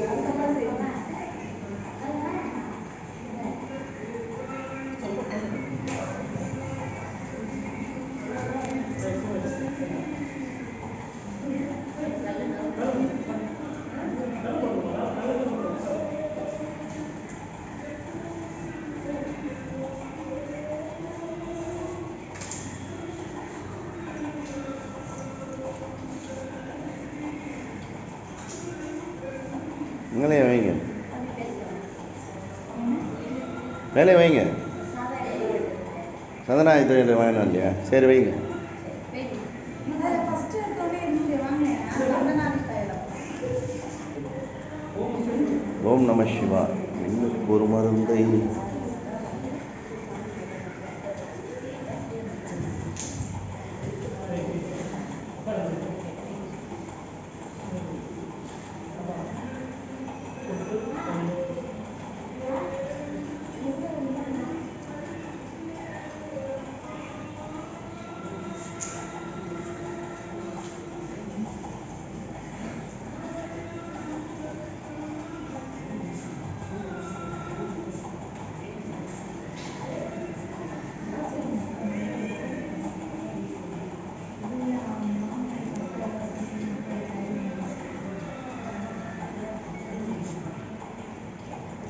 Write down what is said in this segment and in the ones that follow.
நீங்களே மேலே வைங்க. சதனாயத்தில் வாங்கினோம் இல்லையா? சரி வைங்க. ஓம் நம சிவா இன்னும் ஒரு மருந்தை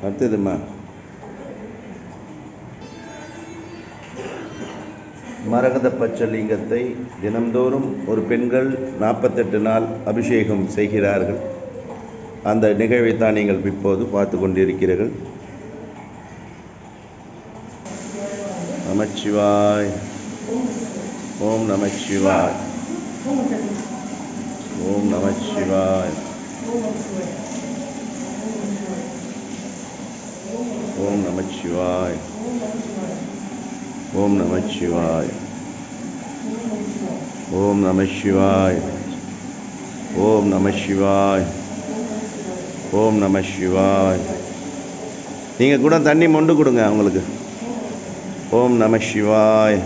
அடுத்ததுமா மரகத பச்சலிங்கத்தை தினம்தோறும் ஒரு பெண்கள் நாற்பத்தெட்டு நாள் அபிஷேகம் செய்கிறார்கள். அந்த நிகழ்வைத்தான் நீங்கள் இப்போது பார்த்து கொண்டிருக்கிறீர்கள். நமச்சிவாய். ஓம் நமச்சிவாய். ஓம் நமச்சிவாய். ஓம் நமச்சிவாய் ஓம் நமச்சிவாய் ஓம் நமசிவாய் ஓம் நமசிவாய் ஓம் நமசிவாய் நீங்கள் கூட தண்ணி மொண்டு கொடுங்க அவங்களுக்கு. ஓம் நமசிவாய்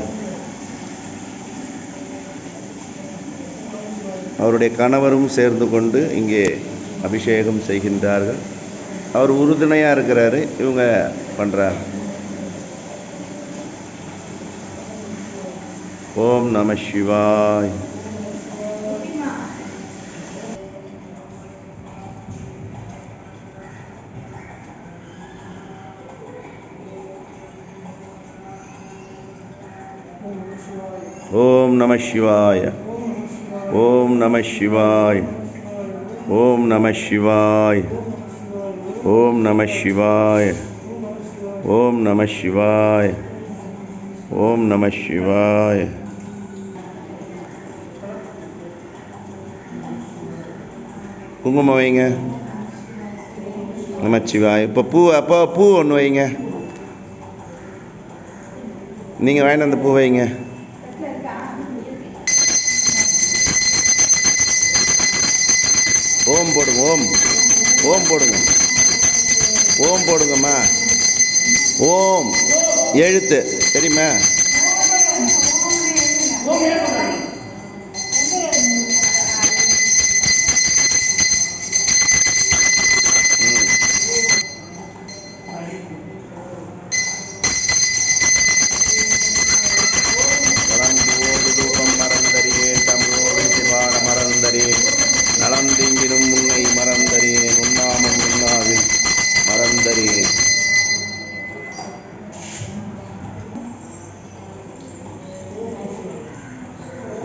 அவருடைய கணவரும் சேர்ந்து கொண்டு இங்கே அபிஷேகம் செய்கின்றார்கள். அவர் உறுதுணையாக இருக்கிறாரு இவங்க பண்ணுறாங்க ஓம் நம சிவாய். ஓம் நம சிவாய. ஓம் நம சிவாய். ஓம் நம சிவாய். ஓம் நம சிவாய். ஓம் நம சிவாய். ஓம் நம சிவாய். குங்குமம் வைங்க. நமச்சிவாய் இப்போ பூ அப்போ பூ ஒன்று வைங்க. நீங்கள் வாங்கிட்டு அந்த பூ வைங்க. ஓம் போடுங்க ஓம். ஓம் போடுங்க. ஓம் போடுங்கம்மா. ஓம். எழுத்து. தெரியுமா?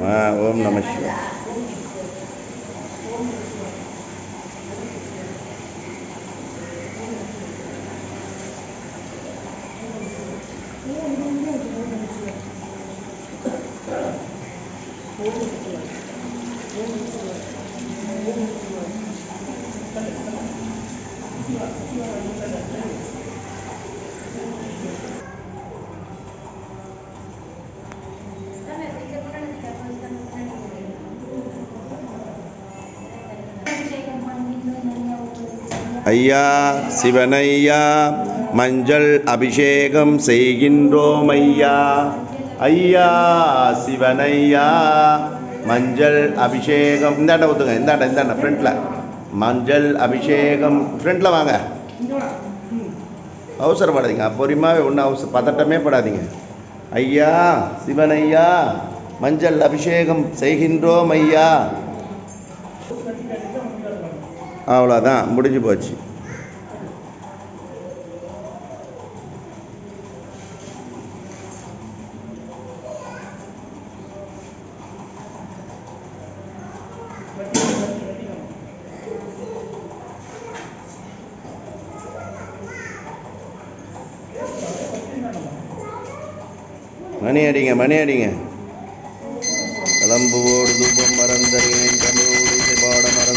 ஆ ஓம் நம சிவாய் ஐயா சிவனையா மஞ்சள் அபிஷேகம் செய்கின்றோம் ஐயா ஐயா சிவனையா மஞ்சள் அபிஷேகம். இந்தாண்ட ஊற்றுங்க இந்தாண்ட இந்தாண்ட ஃப்ரண்ட்டில் மஞ்சள் அபிஷேகம். ஃப்ரண்ட்டில் வாங்க. அவசரப்படாதீங்க பொறுமாவே ஒன்றும் அவசர பதட்டமே படாதீங்க. ஐயா சிவன் ஐயா மஞ்சள் அபிஷேகம் செய்கின்றோம் ஐயா அவ்வளோதான் முடிஞ்சு போச்சு. மணி அடிங்க மணி அடிங்க. கிளம்புவோடு தூபம் மறந்தறியேன் தமிழோடு பாட மறந்து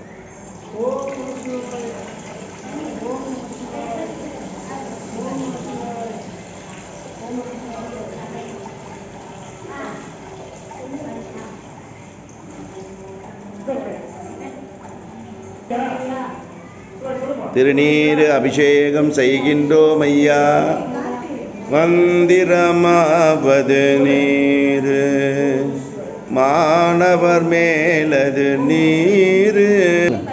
திருநீர் அபிஷேகம் செய்கின்றோம் ஐயா மந்திரமாவது நீர். மாணவர் மேலது நீர்.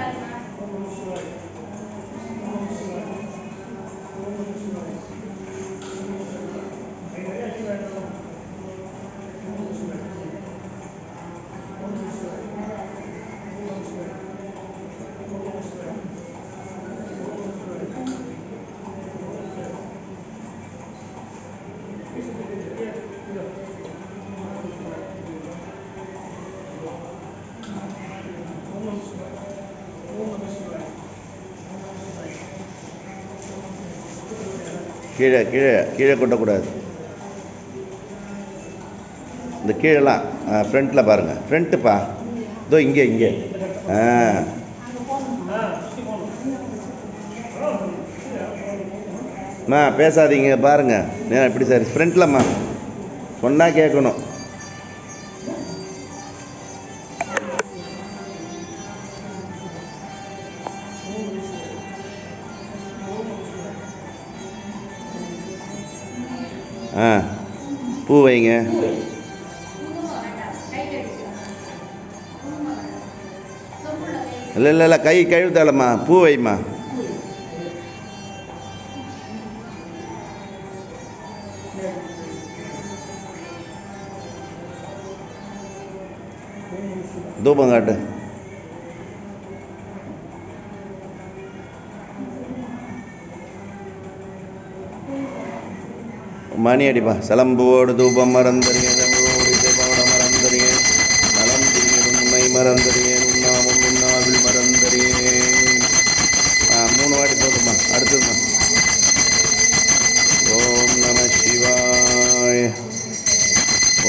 கீழே கீழே கீழே கொட்டக்கூடாது இந்த கீழெல்லாம் ஃப்ரண்ட்டில் பாருங்கள் ஃப்ரண்ட்டுப்பா இதோ இங்கே இங்கே. ஆ. அம்மா பேசாதீங்க பாருங்கள் நேரம் எப்படி சார் ஃப்ரண்ட்லம்மா சொன்னால் கேட்கணும். ஆ பூ வைங்க. இல்லை இல்லை இல்லை கை கழுவித்தாளம்மா பூ வைம்மா. தூபம் காட்டு. மணி அடிப்பா சிலம்போடு தூபம் மறந்தறியேன் தமிழோடு மறந்தறியேன். நலம் தீரும் உண்மை மறந்தறியேன் உண்ணாமும் உண்ணாவில் மறந்தறியேன். மூணு வாட்டி போதும்மா அடுத்ததுமா? ஓம் நம சிவாய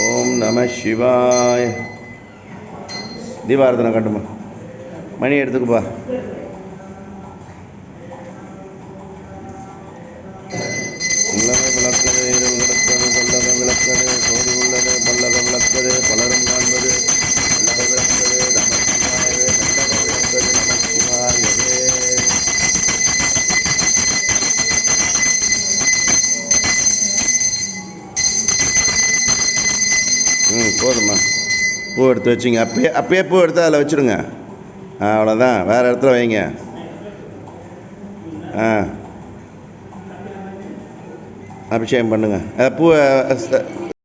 ஓம் நம சிவாய. தீபாரதனை கட்டுமா? மணி எடுத்துக்குப்பா. உள்ளக விளக்கது இருள் கிடப்பது கொல்லக விளக்கது சோதி உள்ளது பல்லக விளக்கது பலரும் காண்பது நல்லக விளக்கது நமச்சிவாயவே நல்லக விளக்கது நமச்சிவாயவே ம் போதும்மா பூ எடுத்து வச்சுங்க. அப்பயே அப்பயே பூ எடுத்து அதில் வச்சுருங்க ஆ அவ்வளோதான். வேறு இடத்துல வைங்க. ஆ. அபிஷேகம் பண்ணுங்கள் பூவை